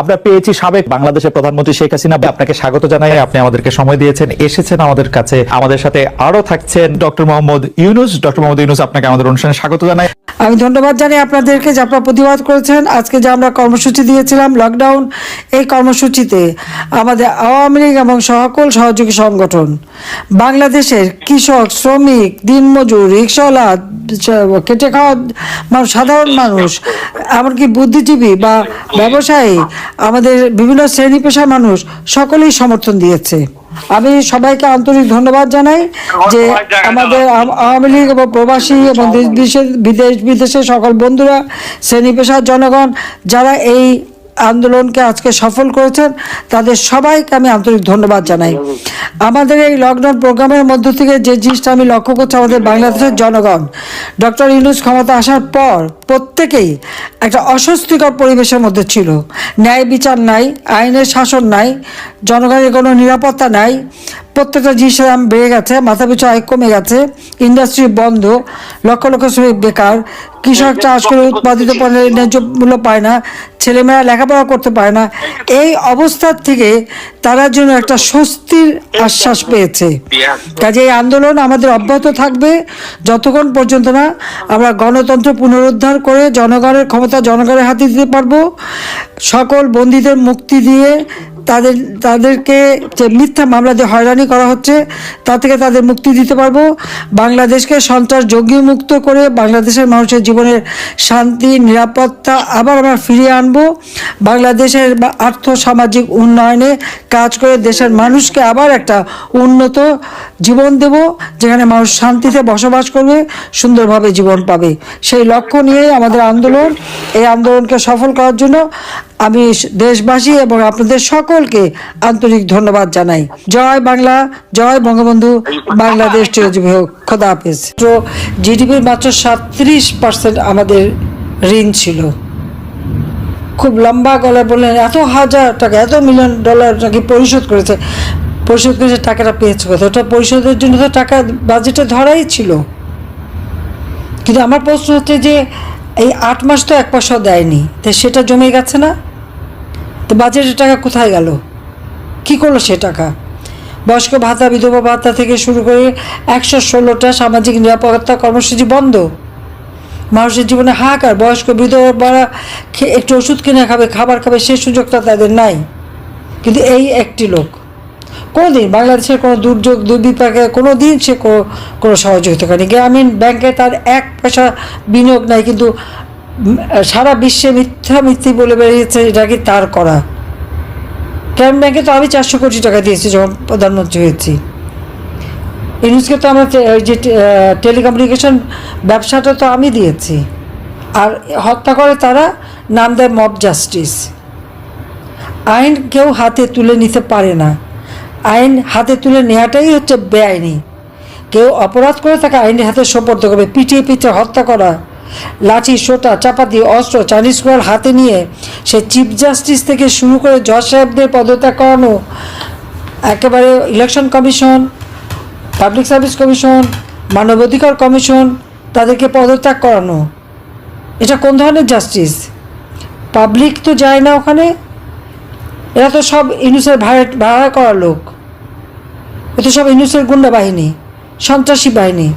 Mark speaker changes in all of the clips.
Speaker 1: আমরা পেয়েছি সাবেক বাংলাদেশের প্রধানমন্ত্রী শেখ হাসিনা। আপনাকে স্বাগত জানাই, আপনি আমাদেরকে সময় দিয়েছেন, এসেছেন আমাদের কাছে। আমাদের সাথে আরও থাকছেন ডক্টর মোহাম্মদ ইউনুস। ডক্টর মোহাম্মদ ইউনুস, আপনাকে আমাদের অনুষ্ঠানে স্বাগত জানাই।
Speaker 2: আমি ধন্যবাদ জানাই আপনাদেরকে যে আপনারা প্রতিবাদ করেছেন। আজকে যে আমরা কর্মসূচি দিয়েছিলাম লকডাউন এই কর্মসূচিতে আমাদের আওয়ামী লীগ এবং সকল সহযোগী সংগঠন, বাংলাদেশের কৃষক, শ্রমিক, দিনমজুর, রিক্সাওয়ালা কেটে খাওয়া মানুষ, সাধারণ মানুষ, এমনকি বুদ্ধিজীবী বা ব্যবসায়ী, আমাদের বিভিন্ন শ্রেণি পেশার মানুষ, সকলেই সমর্থন দিয়েছে। আমি সবাইকে আন্তরিক ধন্যবাদ জানাই যে আমাদের আওয়ামী লীগ এবং প্রবাসী এবং দেশ বিদেশে- বিদেশ বিদেশের সকল বন্ধুরা শ্রেণি পেশার জনগণ যারা এই আন্দোলনকে আজকে সফল করেছেন, তাদের সবাইকে আমি আন্তরিক ধন্যবাদ জানাই। আমাদের এই লকডাউন প্রোগ্রামের মধ্য থেকে যে জিনিসটা আমি লক্ষ্য করছি আমাদের বাংলাদেশের জনগণ, ডক্টর ইউনুস ক্ষমতা আসার পর প্রত্যেকেই একটা অস্বস্তিকর পরিবেশের মধ্যে ছিল। ন্যায় বিচার নাই, আইনের শাসন নাই, জনগণের কোনো নিরাপত্তা নাই প্রত্যেকটা জিনিসের দাম বেড়ে গেছে, মাথা পিছু আয় কমে গেছে ইন্ডাস্ট্রি বন্ধ, লক্ষ লক্ষ শ্রমিক বেকার, কৃষক চাষ করে উৎপাদিত পণ্যের ন্যায্য মূল্য পায় না, ছেলেমেয়েরা লেখাপড়া করতে পারে না। এই অবস্থার থেকে তারা জন্য একটা স্বস্তির আশ্বাস পেয়েছে। কাজে এই আন্দোলন আমাদের অব্যাহত থাকবে, যতক্ষণ পর্যন্ত না আমরা গণতন্ত্র পুনরুদ্ধার করে জনগণের ক্ষমতা জনগণের হাতে দিতে পারব, সকল বন্দীদের মুক্তি দিয়ে তাদের, তাদেরকে যে মিথ্যা মামলা দিয়ে হয়রানি করা হচ্ছে, তা থেকে তাদের মুক্তি দিতে পারব। বাংলাদেশকে সন্ত্রাস যোগ্য মুক্ত করে বাংলাদেশের মানুষের জীবনের শান্তি, নিরাপত্তা আবার আমরা ফিরিয়ে আনব। বাংলাদেশের আর্থ সামাজিক উন্নয়নে কাজ করে দেশের মানুষকে আবার একটা উন্নত জীবন দেব, যেখানে মানুষ শান্তিতে বসবাস করবে, সুন্দরভাবে জীবন পাবে। সেই লক্ষ্য নিয়েই আমাদের আন্দোলন। এই আন্দোলনকে সফল করার জন্য আমি দেশবাসী এবং আপনাদের সকলকে আন্তরিক ধন্যবাদ জানাই। জয় বাংলা, জয় বঙ্গবন্ধু, বাংলাদেশ খোদা হাফেজ। জিডিপির মাত্র সাতত্রিশ পার্সেন্ট আমাদের ঋণ ছিল। খুব লম্বা গলায় বললেন, এত হাজার টাকা, এত মিলিয়ন ডলার নাকি পরিশোধ করেছে। পরিশোধ করেছে টাকাটা পেয়েছে কোথায় ওটা পরিশোধের জন্য তো টাকা বাজেটে ধরাই ছিল। কিন্তু আমার প্রশ্ন হচ্ছে যে, এই আট মাস তো এক পয়সাও দেয়নি। তো সেটা জমে গেছে না? তো বাজেটের টাকা কোথায় গেল? কি করল সে টাকা? বয়স্ক ভাতা, বিধবা ভাতা থেকে শুরু করে একশো ষোলোটা সামাজিক নিরাপত্তা কর্মসূচি বন্ধ। মানুষের জীবনে হাহাকার, বয়স্ক বিধবারা খে- একটু ওষুধ কিনে খাবে, খাবার খাবে, সে সুযোগটা তাদের নাই। কিন্তু এই একটি লোক। কোনো দিন বাংলাদেশের কোনো দুর্যোগ, দুর্বিপাকে কোনো দিন সে কোনো সহযোগিতা করেনি গ্রামীণ ব্যাংকে তার এক পয়সা বিনিয়োগ নাই, কিন্তু সারা বিশ্বে মিথ্যা মিথ্যি বলে বেরিয়েছে, এটা কি তার করা? গ্রামীণ ব্যাংকে তো আমি চারশো কোটি টাকা দিয়েছি যখন প্রধানমন্ত্রী হয়েছি। ইউনুসকে তো আমরা ওই যে টেলিকমিউনিকেশন ব্যবসাটা তো আমি দিয়েছি। আর হত্যা করে তারা নাম দেয় মব জাস্টিস। আইন কেউ হাতে তুলে নিতে পারে না। আইন হাতে তুলে নেওয়াটাই হচ্ছে বেআইনি। কেউ অপরাধ করে তাকে আইনের হাতে সোপর্দ করবে, পিটিয়ে পিটিয়ে হত্যা করা, লাঠি, সোটা, চাপাতি, অস্ত্র, চাইনিজ কোয়াল হাতে নিয়ে সে চিফ জাস্টিস থেকে শুরু করে জজ সাহেবদের পদত্যাগ করানো, একেবারে election commission, public service commission, মানবাধিকার কমিশন তাদেরকে পদত্যাগ করানো। এটা কোন ধরনের জাস্টিস? পাবলিক তো যায় না ওখানে, এরা তো সব ইনুসের ভাড়া ভাড়া করা লোক। এ তো সব ইনুসের গুন্ডা বাহিনী, সন্ত্রাসী বাহিনী।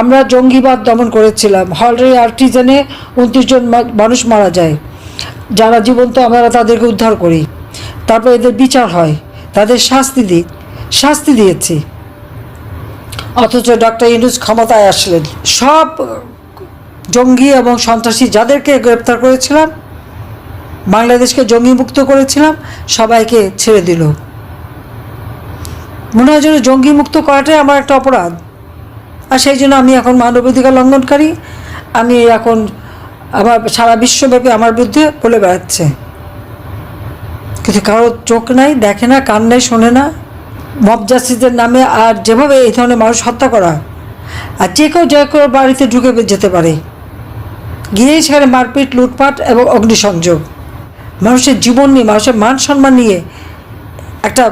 Speaker 2: আমরা জঙ্গিবাদ দমন করেছিলাম। হলরে আর্টিজেনে উনত্রিশ জন মানুষ মারা যায়। যারা জীবন্ত, আমরা তাদেরকে উদ্ধার করি। তারপর এদের বিচার হয়। তাদের শাস্তি দিই শাস্তি দিয়েছি। অথচ ডক্টর ইউনুস ক্ষমতায় আসলেন। সব জঙ্গি এবং সন্ত্রাসী যাদেরকে গ্রেপ্তার করেছিলাম, বাংলাদেশকে জঙ্গি মুক্ত করেছিলাম, সবাইকে ছেড়ে দিল। মনে হয় যেন জঙ্গি মুক্ত করাটাই আমার একটা অপরাধ। আর সেই জন্য আমি এখন মানবাধিকার লঙ্ঘনকারী। আমি এখন আমার সারা বিশ্বব্যাপী আমার বিরুদ্ধে বলে বেড়াচ্ছে। কিন্তু কারোর চোখ নাই, দেখে না, কান নাই, শোনে না। মব জাস্টিসের নামে আর যেভাবে এই ধরনের মানুষ হত্যা করা, আর যে কেউ যে কেউ বাড়িতে ঢুকে যেতে পারে। গিয়েই সেখানে মারপিট, লুটপাট এবং অগ্নিসংযোগ। মানুষের জীবন নিয়ে, মানুষের মান সম্মান নিয়ে একটা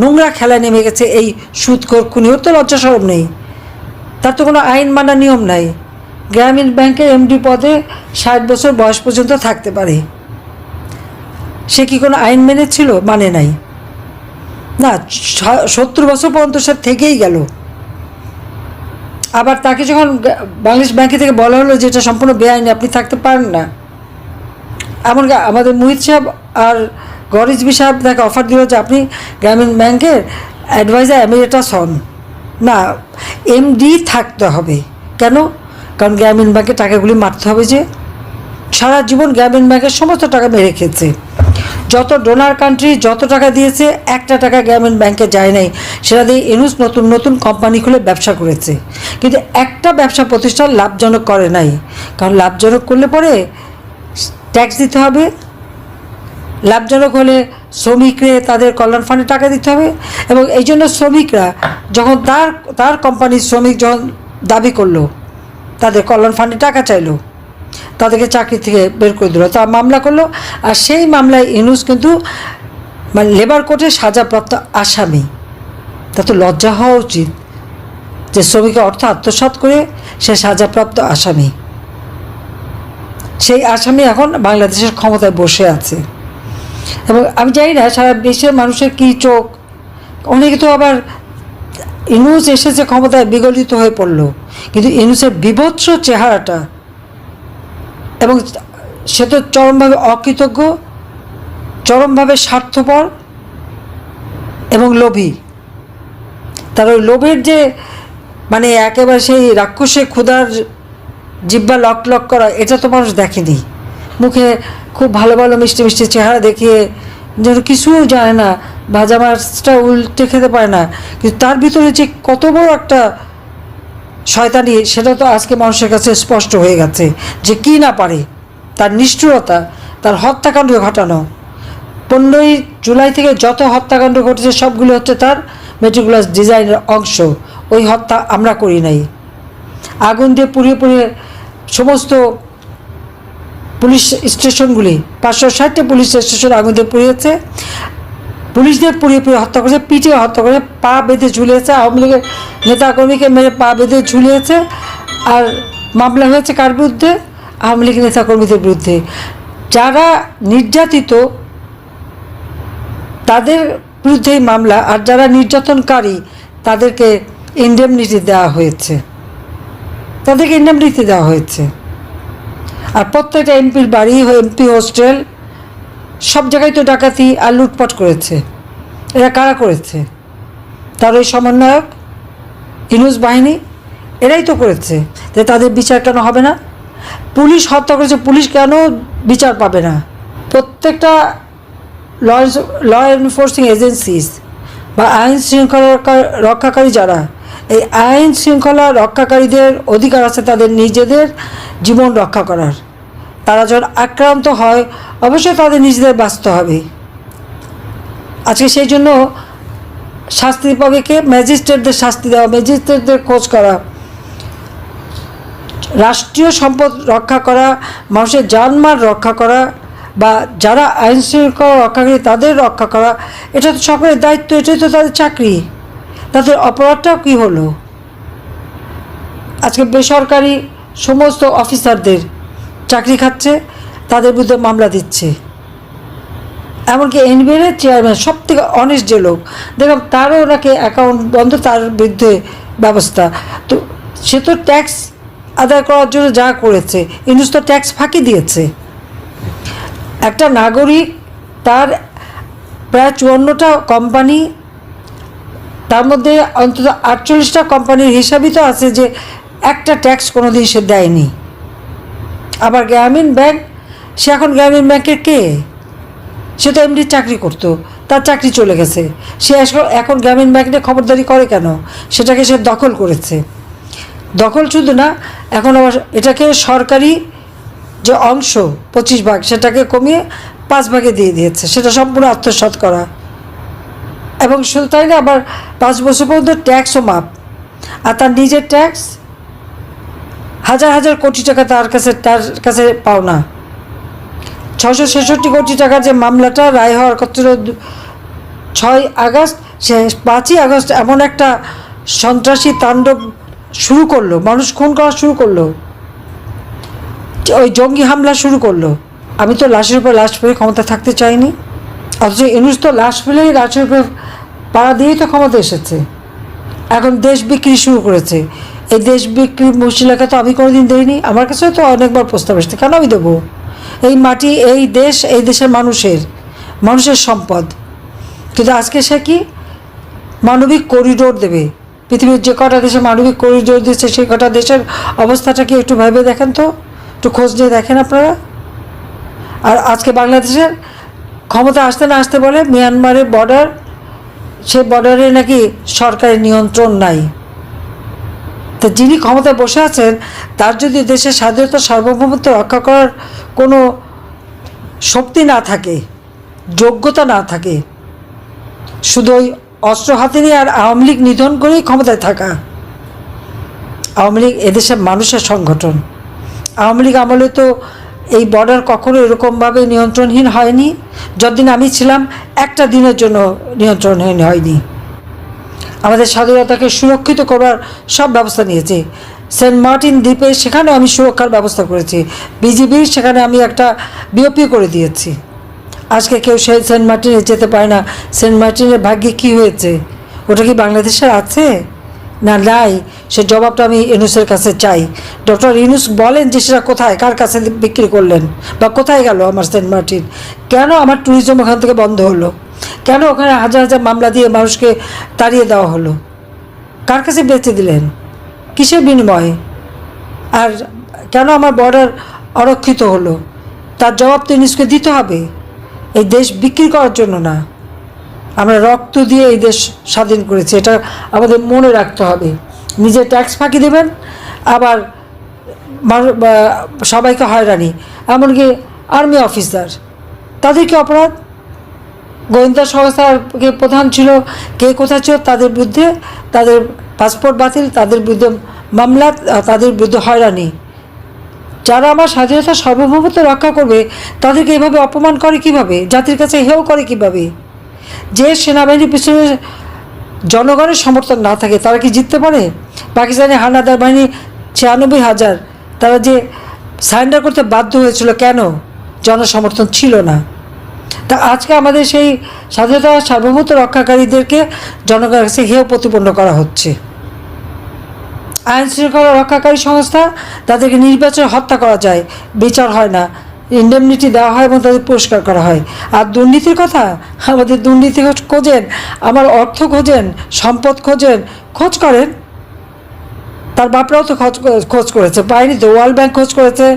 Speaker 2: নোংরা খেলায় নেমে গেছে এই সুদখোর খুনি। ওর তো লজ্জা সরব নেই। তার তো কোনো আইন মানা নিয়ম নাই। গ্রামীণ ব্যাংকের এমডি পদে ষাট বছর বয়স পর্যন্ত থাকতে পারে। সে কি কোনো আইন মেনেছিল মানে নাই। না সত্তর বছর পর্যন্ত সে থেকেই গেল। আবার তাকে যখন বাংলাদেশ ব্যাংকে থেকে বলা হলো যে এটা সম্পূর্ণ বেআইনি, আপনি থাকতে পারেন না। এমনকি আমাদের মুহিত সাহেব আর গরিজবি সাহেব তাকে অফার দিল যে আপনি গ্রামীণ ব্যাংকের অ্যাডভাইজার এমিরেটাস হন। না এমডি থাকতে হবে। কেন? কারণ গ্রামীণ ব্যাংকে টাকাগুলি মারতে হবে যে সারা জীবন গ্রামীণ ব্যাংকের সমস্ত টাকা মেরে খেয়েছে। যত ডোনার কান্ট্রি যত টাকা দিয়েছে, একটা টাকা গ্রামীণ ব্যাংকে যায় নাই। সেটা দিয়ে ইনুস নতুন নতুন কোম্পানি খুলে ব্যবসা করেছে। কিন্তু একটা ব্যবসা প্রতিষ্ঠান লাভজনক করে নাই। কারণ লাভজনক করলে পরে ট্যাক্স দিতে হবে। লাভজনক হলে শ্রমিকরে তাদের কল্যাণ ফান্ডে টাকা দিতে হবে এবং এই জন্য শ্রমিকরা যখন তার তার কোম্পানির শ্রমিক যখন দাবি করল, তাদের কল্যাণ ফান্ডে টাকা চাইলো, তাদেরকে চাকরি থেকে বের করে দিল তা মামলা করল আর সেই মামলায় ইনুস কিন্তু মানে লেবার কোর্টে সাজাপ্রাপ্ত আসামি। তা তো লজ্জা হওয়া উচিত যে শ্রমিকের অর্থ আত্মসাৎ করে সে সাজাপ্রাপ্ত আসামি। সেই আসামি এখন বাংলাদেশের ক্ষমতায় বসে আছে। এবং আমি জানি না, সারা বিশ্বের মানুষের কী চোখ। অনেকে তো আবার ইনুস এসেছে ক্ষমতায় বিগলিত হয়ে পড়ল। কিন্তু ইনুসের বিভৎস চেহারাটা এবং সে তো চরমভাবে অকৃতজ্ঞ, চরমভাবে স্বার্থপর এবং লোভী। তার ওই লোভের যে মানে একেবারে সেই রাক্ষসে ক্ষুধার জিব্বা লক লক করা, এটা তো মানুষ দেখেনি। মুখে খুব ভালো ভালো মিষ্টি মিষ্টি চেহারা দেখিয়ে যেন কিছু জানে না, ভাজা মাছটা উল্টে খেতে পারে না। কিন্তু তার ভিতরে যে কত বড় একটা শয়তানি, সেটা তো আজকে মানুষের কাছে স্পষ্ট হয়ে গেছে যে কি না পারে। তার নিষ্ঠুরতা, তার হত্যাকাণ্ড ঘটানো। পনেরোই জুলাই থেকে যত হত্যাকাণ্ড ঘটেছে, সবগুলো হচ্ছে তার মেটিকুলাস ডিজাইনের অংশ। ওই হত্যা আমরা করি নাই। আগুন দিয়ে পুড়িয়ে পুড়িয়ে সমস্ত পুলিশ স্টেশনগুলি। পাঁচশো ষাটটি পুলিশ স্টেশন আগুন দিয়ে পুড়িয়েছে পুলিশদের পুড়িয়ে পুড়িয়ে হত্যা করেছে, পিটিয়ে হত্যা করে পা বেঁধে ঝুলিয়েছে, আওয়ামী লীগের নেতাকর্মীকে মেরে পা বেঁধে ঝুলিয়েছে। আর মামলা হয়েছে কার বিরুদ্ধে? আওয়ামী লীগের নেতাকর্মীদের বিরুদ্ধে। যারা নির্যাতিত, তাদের বিরুদ্ধেই মামলা, আর যারা নির্যাতনকারী, তাদেরকে ইন্ডেমনিটি দেওয়া হয়েছে। তাদেরকে ইন্ডেমনিটি দেওয়া হয়েছে। আর প্রত্যেকটা এমপির বাড়ি, এমপি হোস্টেল, সব জায়গায় তো ডাকাতি আর লুটপাট করেছে। এরা কারা করেছে? তার ওই সমন্বয়ক? ইনুস বাহিনী? এরাই তো করেছে যে তাদের বিচার কেন হবে না? পুলিশ হত্যা করেছে, পুলিশ কেন বিচার পাবে না? প্রত্যেকটা ল এনফোর্সিং এজেন্সিস বা আইন শৃঙ্খলা রক্ষাকারী যারা এই আইন শৃঙ্খলা রক্ষাকারীদের অধিকার আছে তাদের নিজেদের জীবন রক্ষা করার। তারা যখন আক্রান্ত হয়, অবশ্যই তাদের নিজেদের বাঁচতে হবে। আজকে সেই জন্য শাস্তি পাবে কে? ম্যাজিস্ট্রেটদের শাস্তি দেওয়া, ম্যাজিস্ট্রেটদের খোঁজ করা। রাষ্ট্রীয় সম্পদ রক্ষা করা, মানুষের জানমাল রক্ষা করা বা যারা আইন শৃঙ্খলা রক্ষাকারী তাদের রক্ষা করা, এটা তো সকলের দায়িত্ব, এটাই তো তাদের চাকরি। তাদের অপরাধটাও কী হলো? আজকে বেসরকারি সমস্ত অফিসারদের চাকরি খাচ্ছে, তাদের বিরুদ্ধে মামলা দিচ্ছে। এমনকি এনবিএর চেয়ারম্যান সব থেকে অনেস্ট যে লোক দেখলাম তারও নাকি অ্যাকাউন্ট বন্ধ, তার বিরুদ্ধে ব্যবস্থা। তো সে তো ট্যাক্স আদায় করার জন্য যা করেছে ইনুস তো ট্যাক্স ফাঁকি দিয়েছে। একটা নাগরিক, তার প্রায় চুয়ান্নটা কোম্পানি তার মধ্যে অন্তত আটচল্লিশটা কোম্পানির হিসাবই তো আছে যে একটা ট্যাক্স কোনো দিন সে দেয়নি। আবার গ্রামীণ ব্যাংক, সে এখন গ্রামীণ ব্যাংকের কে? সে তো এমনি চাকরি করতো, তার চাকরি চলে গেছে। সে এখন- গ্রামীণ ব্যাংক খবরদারি করে কেন? সেটাকে সে দখল করেছে। দখল শুধু না, এখন আবার এটাকে সরকারি যে অংশ, পঁচিশ ভাগ, সেটাকে কমিয়ে পাঁচ ভাগে দিয়ে দিয়েছে। সেটা সম্পূর্ণ আত্মসাৎ করা। এবং শুধু তাই না আবার পাঁচ বছর পর্যন্ত ট্যাক্সও মাপ আর তার নিজের ট্যাক্স, হাজার হাজার কোটি টাকা তার কাছে তার কাছে পাওনা ছশো ছেষট্টি কোটি টাকার যে মামলাটা রায় হওয়ার কথা ছয় আগস্ট, সে পাঁচই আগস্ট এমন একটা সন্ত্রাসী তাণ্ডব শুরু করল। মানুষ খুন করা শুরু করল। ওই জঙ্গি হামলা শুরু করল। আমি তো লাশের উপর লাশ ফেলে ক্ষমতা থাকতে চাইনি। অথচ ইনুস তো লাশ ফেলেই লাশের উপর পাড়া দিয়েই তো ক্ষমতা এসেছে। এখন দেশ বিক্রি শুরু করেছে। এই দেশ বিক্রি মশিলাকে তো আমি কোনোদিন দিইনি, আমার কাছে তো অনেকবার প্রস্তাব এসেছে। কেন আমি দেবো? এই মাটি, এই দেশ, এই দেশের মানুষের মানুষের সম্পদ। কিন্তু আজকে সে কি? মানবিক করিডোর দেবে। পৃথিবীর যে কটা দেশে মানবিক করিডোর দিচ্ছে সেই কটা দেশের অবস্থাটা কি একটু ভেবে দেখেন তো? একটু খোঁজ নিয়ে দেখেন আপনারা। আর আজকে বাংলাদেশের ক্ষমতা আসতে না আসতে বলে মিয়ানমারের বর্ডার সেই বর্ডারে নাকি সরকারের নিয়ন্ত্রণ নাই। তো যিনি ক্ষমতায় বসে আছেন, তার যদি দেশের স্বাধীনতা সার্বভৌমত্ব রক্ষা করার কোনো শক্তি না থাকে, যোগ্যতা না থাকে, শুধু ওই অস্ত্র হাতে নিয়ে আর আওয়ামী লীগ নিধন করেই ক্ষমতায় থাকা। আওয়ামী লীগ এদেশের মানুষের সংগঠন। আওয়ামী লীগ আমলে তো এই বর্ডার কখনো এরকমভাবে নিয়ন্ত্রণহীন হয়নি, যতদিন আমি ছিলাম একটা দিনের জন্য নিয়ন্ত্রণহীন হয়নি। আমাদের স্বাধীনতাকে সুরক্ষিত করার সব ব্যবস্থা নিয়েছে। সেন্ট মার্টিন দ্বীপে সেখানেও আমি সুরক্ষার ব্যবস্থা করেছি। বিজিবির সেখানে আমি একটা বিওপি করে দিয়েছি। আজকে কেউ সেই সেন্ট মার্টিনে যেতে পারে না। সেন্ট মার্টিনের ভাগ্যে কি হয়েছে? ওটা কি বাংলাদেশের আছে? না, নাই। সে জবাবটা আমি ইনুসের কাছে চাই। ডক্টর ইনুস বলেন যে সেটা কোথায়? কার কাছে বিক্রি করলেন? বা কোথায় গেল আমার সেন্ট মার্টিন? কেন আমার ট্যুরিজম ওখান থেকে বন্ধ হলো? কেন ওখানে হাজার হাজার মামলা দিয়ে মানুষকে তাড়িয়ে দেওয়া হলো? কার কাছে বেঁচে দিলেন? কিসের বিনিময়ে? আর কেন আমার বর্ডার অরক্ষিত হলো? তার জবাব তো ইউনিসকে দিতে হবে। এই দেশ বিক্রি করার জন্য না। আমরা রক্ত দিয়ে এই দেশ স্বাধীন করেছি। এটা আমাদের মনে রাখতে হবে। নিজে ট্যাক্স ফাঁকি দেবেন, আবার সবাইকে হয়রানি, এমনকি আর্মি অফিসার। তাদের কি অপরাধ? গোয়েন্দা সংস্থার কে প্রধান ছিল, কে কোথায় ছিল, তাদের বিরুদ্ধে তাদের পাসপোর্ট বাতিল, তাদের বিরুদ্ধে মামলা তাদের বিরুদ্ধে হয়রানি। যারা আমার স্বাধীনতা সার্বভৌমত্ব রক্ষা করবে, তাদেরকে এভাবে অপমান করে কীভাবে? জাতির কাছে হেও করে কীভাবে? যে সেনাবাহিনীর পিছনে জনগণের সমর্থন না থাকে, তারা কি জিততে পারে? পাকিস্তানি হানাদার বাহিনী ছিয়ানব্বই হাজার, তারা যে সারেন্ডার করতে বাধ্য হয়েছিল কেন? জনসমর্থন ছিল না। তা আজকে আমাদের সেই স্বাধীনতা সার্বভৌমত্ব রক্ষাকারীদেরকে জনগণের কাছে হেয় প্রতিপন্ন করা হচ্ছে। আইন শৃঙ্খলা রক্ষাকারী সংস্থা তাদেরকে নির্বাচনে হত্যা করা যায়, বিচার হয় না। ইন্ডেমনিটি দেওয়া হয় এবং তাদের পুরস্কার করা হয়। আর দুর্নীতির কথা, আমাদের দুর্নীতি খোঁজেন, আমার অর্থ খোঁজেন, সম্পদ খোঁজেন, খোঁজ করেন। তার বাপরাও তো খোঁজ খোঁজ করেছে। বাইরে তো, ওয়ার্ল্ড ব্যাংক খোঁজ করেছে।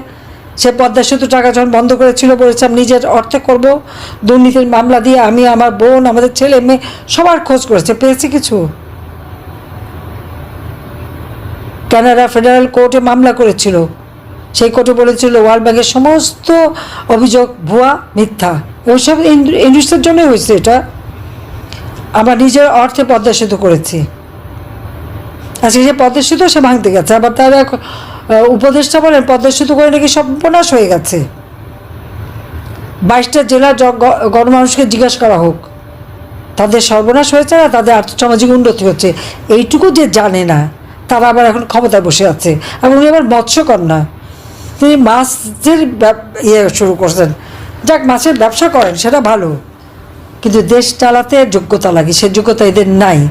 Speaker 2: সে পদ্মা সেতু টাকা যখন বন্ধ করেছিল বলেছে, আমি নিজের অর্থে করব। দুর্নীতির মামলা দিয়ে আমি আমার বোন, আমাদের ছেলে, মেয়ে সবার খোঁজ করেছে। পেয়েছে কিছু? কানাডা ফেডারেল কোর্টে মামলা করেছিল। সেই কোর্টে বলেছিল ওয়ার্ল্ড ব্যাংকের সমস্ত অভিযোগ ভুয়া, মিথ্যা। ওইসব ইন্ডাস্ট্রির জন্যই হয়েছে এটা। আমার নিজের অর্থে পদ্মা সেতু করেছি। আজকে যে পদ্মা সেতু সে ভাঙতে গেছে। আবার তারা এক উপদেষ্টা বলেন পদ্মা সেতু করে নাকি সর্বনাশ হয়ে গেছে। বাইশটা জেলার গণমানুষকে জিজ্ঞাসা করা হোক। তাদের সর্বনাশ হয়েছে না? তাদের আর্থসামাজিক উন্নতি হচ্ছে। এইটুকু যে জানে না, তারা আবার এখন ক্ষমতায় বসে আছে। এবং উনি আবার মৎস্যকন্যা। তিনি মাছের ইয়ে শুরু করছেন। যাক, মাছের ব্যবসা করেন, সেটা ভালো। কিন্তু দেশ চালাতে যোগ্যতা লাগে, সে যোগ্যতা এদের নাই।